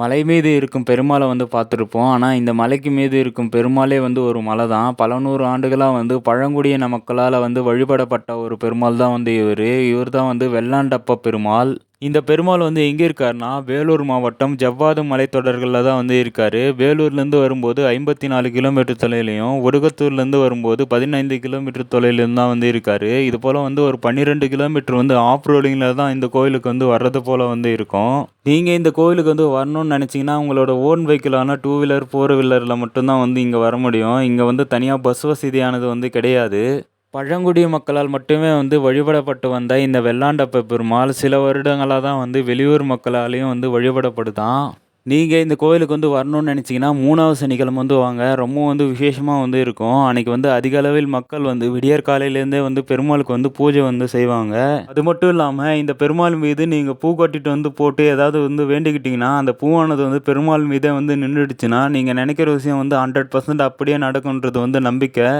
மலை மீது இருக்கும் பெருமாளை வந்து பார்த்துருப்போம். ஆனால் இந்த மலைக்கு மீது இருக்கும் பெருமாளே வந்து ஒரு மலை தான். பல நூறு ஆண்டுகளாக வந்து பழங்குடியின மக்களால் வந்து வழிபடப்பட்ட ஒரு பெருமாள் தான் வந்து இவர் இவர் தான் வந்து வெள்ளாண்டப்ப பெருமாள். இந்த பெருமாள் வந்து எங்கே இருக்காருன்னா, வேலூர் மாவட்டம் ஜவ்வாது மலைத்தொடர்களில் தான் வந்து இருக்கார் வேலூர்லேருந்து வரும்போது 54 கிலோமீட்டர் தொலைவிலும், ஒடுகத்தூர்லேருந்து வரும்போது 15 கிலோமீட்டர் தொலைவிலும் தான் வந்து இருக்கார் இது போல் வந்து ஒரு 12 கிலோமீட்டர் வந்து ஆஃப் ரோடிங்கில் தான் இந்த கோயிலுக்கு வந்து வர்றது போல் வந்து இருக்கும். நீங்கள் இந்த கோயிலுக்கு வந்து வரணும்னு நினச்சிங்கன்னா உங்களோட ஓன் வெஹிக்கிளான டூ வீலர், ஃபோர் வீலரில் மட்டும்தான் வந்து இங்கே வர முடியும். இங்கே வந்து தனியாக பஸ் வசதியானது வந்து கிடையாது. பழங்குடி மக்களால் மட்டுமே வந்து வழிபடப்பட்டு வந்த இந்த வெள்ளாண்டப்ப பெருமாள் சில வருடங்களா தான் வந்து வெளியூர் மக்களாலையும் வந்து வழிபடப்படுதான் நீங்கள் இந்த கோயிலுக்கு வந்து வரணும்னு நினச்சிங்கன்னா மூணாவது சனிக்கிழமை வந்து வாங்க. ரொம்பவும் வந்து விசேஷமாக வந்து இருக்கும். அன்றைக்கி வந்து அதிக அளவில் மக்கள் வந்து விடியற் காலையிலேருந்தே வந்து பெருமாளுக்கு வந்து பூஜை வந்து செய்வாங்க. அது மட்டும் இல்லாமல் இந்த பெருமாள் மீது நீங்கள் பூ கட்டிட்டு வந்து போட்டு ஏதாவது வந்து வேண்டிக்கிட்டிங்கன்னா அந்த பூவானது வந்து பெருமாள் மீதே வந்து நின்றுடுச்சுன்னா நீங்கள் நினைக்கிற விஷயம் வந்து 100% அப்படியே நடக்குன்றது வந்து நம்பிக்கை.